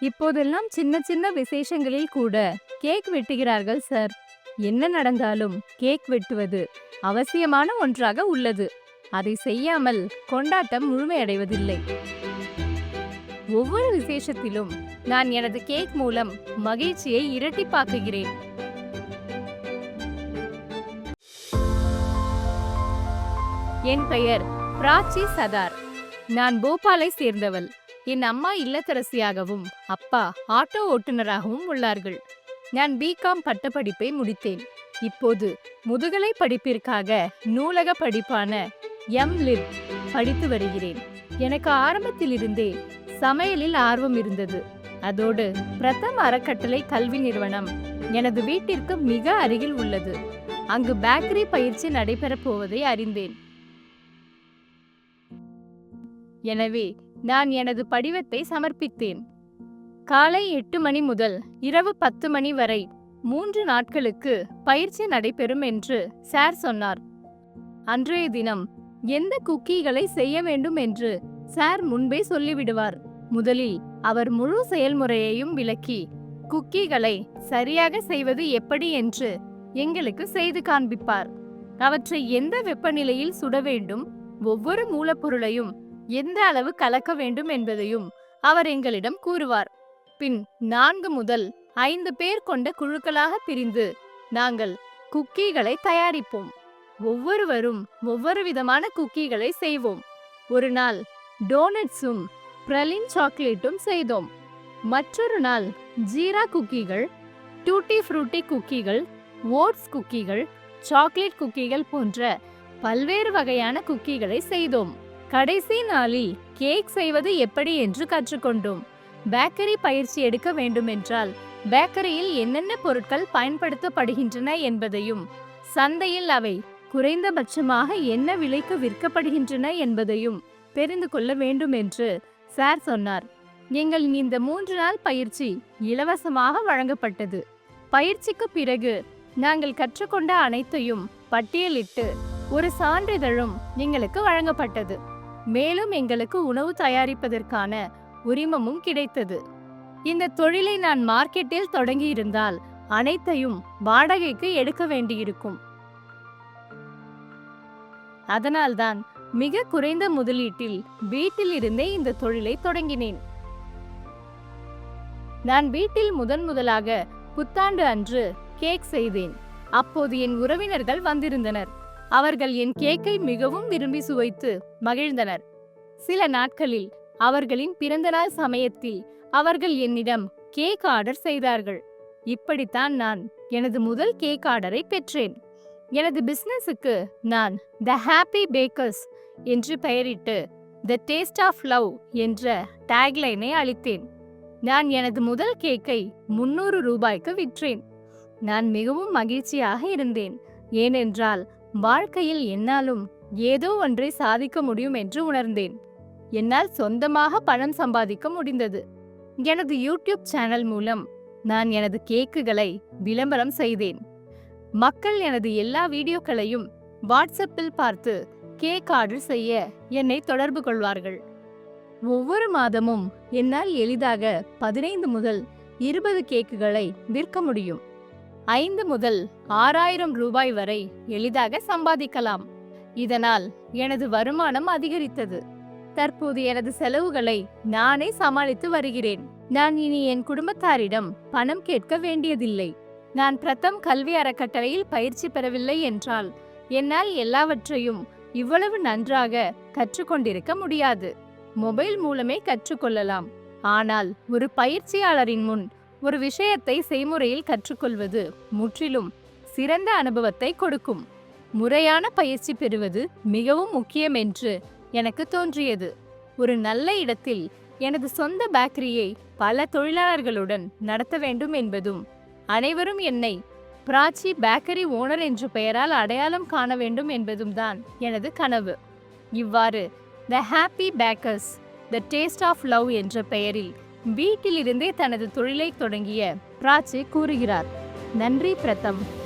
இப்போதெல்லாம் சின்ன சின்ன விசேஷங்களில் கூட கேக் வெட்டுகிறார்கள் சார். என்ன நடந்தாலும் கேக் வெட்டுவது அவசியமான ஒன்றாக உள்ளது. அதை செய்யாமல் கொண்டாட்டம் முழுமையடைவதில்லை. ஒவ்வொரு விசேஷத்திலும் நான் எனது கேக் மூலம் மகிழ்ச்சியை இரட்டிப்பாக்குகிறேன். என் பெயர் பிராச்சி சதார். நான் போபாலை சேர்ந்தவள். என் அம்மா இல்லத்தரசியாகவும் அப்பா ஆட்டோ ஓட்டுநராகவும் உள்ளார்கள். நான் பிகாம் பட்டப்படிப்பை முடித்தேன். இப்போது முதுகலை படிப்பிற்காக நூலக படிப்பான எம் லிப் படித்து வருகிறேன். எனக்கு ஆரம்பத்திலிருந்தே சமையலில் ஆர்வம் இருந்தது. அதோடு பிரதம் அறக்கட்டளை கல்வி நிறுவனம் எனது வீட்டிற்கு மிக அருகில் உள்ளது. அங்கு பேக்கரி பயிற்சி நடைபெறப் போவதை அறிந்தேன். எனவே நான் எனது படிவத்தை சமர்ப்பித்தேன். காலை எட்டு மணி முதல் இரவு பத்து மணி வரை மூன்று நாட்களுக்கு பயிற்சி நடைபெறும் என்று சார் சொன்னார். அன்றைய தினம் எந்த குக்கீகளை செய்ய வேண்டும் என்று சார் முன்பே சொல்லிவிடுவார். முதலில் அவர் முழு செயல்முறையையும் விளக்கி குக்கீகளை சரியாக செய்வது எப்படி என்று எங்களுக்கு செய்து காண்பிப்பார். அவற்றை எந்த வெப்பநிலையில் சுட வேண்டும் ஒவ்வொரு மூலப்பொருளையும் எந்த அளவு கலக்க வேண்டும் என்பதையும் அவர் எங்களிடம் கூறுவார். பின் நான்கு முதல் ஐந்து பேர் கொண்ட குழுக்களாக பிரிந்து நாங்கள் குக்கீகளை தயாரிப்போம். ஒவ்வொருவரும் ஒவ்வொரு விதமான குக்கீகளை செய்வோம். ஒரு நாள் டோனட்ஸும் பிரலின் சாக்லேட்டும் செய்தோம். மற்றொரு நாள் ஜீரா குக்கீகள் டூட்டி ஃப்ரூட்டி குக்கீகள் ஓட்ஸ் குக்கீகள் சாக்லேட் குக்கீகள் போன்ற பல்வேறு வகையான குக்கீகளை செய்தோம். கடைசி நாளில் கேக் செய்வது எப்படி என்று கற்றுக்கொண்டோம். பேக்கரி பயிற்சி எடுக்க வேண்டுமென்றால் பேக்கரியில் என்னென்ன பொருட்கள் பயன்படுத்தப்படுகின்றன என்பதையும் சந்தையில் அவை குறைந்தபட்சமாக என்ன விலைக்கு விற்கப்படுகின்றன என்பதையும் தெரிந்து கொள்ள வேண்டும் என்று சார் சொன்னார். எங்களின் இந்த மூன்று நாள் பயிற்சி இலவசமாக வழங்கப்பட்டது. பயிற்சிக்கு பிறகு நாங்கள் கற்றுக்கொண்ட அனைத்தையும் பட்டியலிட்டு ஒரு சான்றிதழும் எங்களுக்கு வழங்கப்பட்டது. மேலும் எங்களுக்கு உணவு தயாரிப்பதற்கான உரிமமும் கிடைத்தது. இந்த தொழிலை நான் மார்க்கெட்டில் தொடங்கியிருந்தால் அனைத்தையும் வாடகைக்கு எடுக்க வேண்டியிருக்கும். அதனால்தான் மிக குறைந்த முதலீட்டில் வீட்டில் இருந்தே இந்த தொழிலை தொடங்கினேன். நான் வீட்டில் முதன் முதலாக புத்தாண்டு அன்று கேக் செய்தேன். அப்போது என் உறவினர்கள் வந்திருந்தனர். அவர்கள் என் கேக்கை மிகவும் விரும்பி சுவைத்து மகிழ்ந்தனர். சில நாட்களில் அவர்களின் பிறந்தநாள் சமயத்தில் அவர்கள் என்னிடம் கேக் ஆர்டர் செய்தார்கள். இப்படித்தான் நான் எனது முதல் கேக் ஆர்டரை பெற்றேன். எனது பிசினஸுக்கு நான் த ஹாப்பி பேக்கர்ஸ் என்று பெயரிட்டு த டேஸ்ட் ஆஃப் லவ் என்ற டேக்லைனை அளித்தேன். நான் எனது முதல் கேக்கை முன்னூறு ரூபாய்க்கு விற்றேன். நான் மிகவும் மகிழ்ச்சியாக இருந்தேன். ஏனென்றால் வாழ்க்கையில் என்னாலும் ஏதோ ஒன்றை சாதிக்க முடியும் என்று உணர்ந்தேன். என்னால் சொந்தமாக பணம் சம்பாதிக்க முடிந்தது. எனது யூடியூப் சேனல் மூலம் நான் எனது கேக்குகளை விளம்பரம் செய்தேன். மக்கள் எனது எல்லா வீடியோக்களையும் வாட்ஸ்அப்பில் பார்த்து கேக் ஆர்டர் செய்ய என்னை தொடர்பு கொள்வார்கள். ஒவ்வொரு மாதமும் என்னால் எளிதாக பதினைந்து முதல் இருபது கேக்குகளை விற்க முடியும். ஐந்து முதல் ஆறாயிரம் ரூபாய் வரை எளிதாக சம்பாதிக்கலாம். இதனால் எனது வருமானம் அதிகரித்தது. தற்போது எனது செலவுகளை நானே சமாளித்து வருகிறேன். நான் இனி என் குடும்பத்தாரிடம் பணம் கேட்க வேண்டியதில்லை. நான் பிரதம் கல்வி அறக்கட்டளையில் பயிற்சி பெறவில்லை என்றால் என்னால் எல்லாவற்றையும் இவ்வளவு நன்றாக கற்றுக்கொண்டிருக்க முடியாது. மொபைல் மூலமே கற்றுக்கொள்ளலாம். ஆனால் ஒரு பயிற்சியாளரின் முன் ஒரு விஷயத்தை செய்முறையில் கற்றுக்கொள்வது முற்றிலும் சிறந்த அனுபவத்தை கொடுக்கும். முறையான பயிற்சி பெறுவது மிகவும் முக்கியம் என்று எனக்கு தோன்றியது. ஒரு நல்ல இடத்தில் எனது சொந்த பேக்கரியை பல தொழிலாளர்களுடன் நடத்த வேண்டும் என்பதும் அனைவரும் என்னை பிராச்சி பேக்கரி ஓனர் என்ற பெயரால் அடையாளம் காண வேண்டும் என்பதும் தான் எனது கனவு. இவ்வாறு the happy bakers the taste of love என்ற பெயரில் வீட்டிலிருந்தே தனது தொழிலை தொடங்கிய பிராச்சி கூறுகிறார். நன்றி பிரதம்.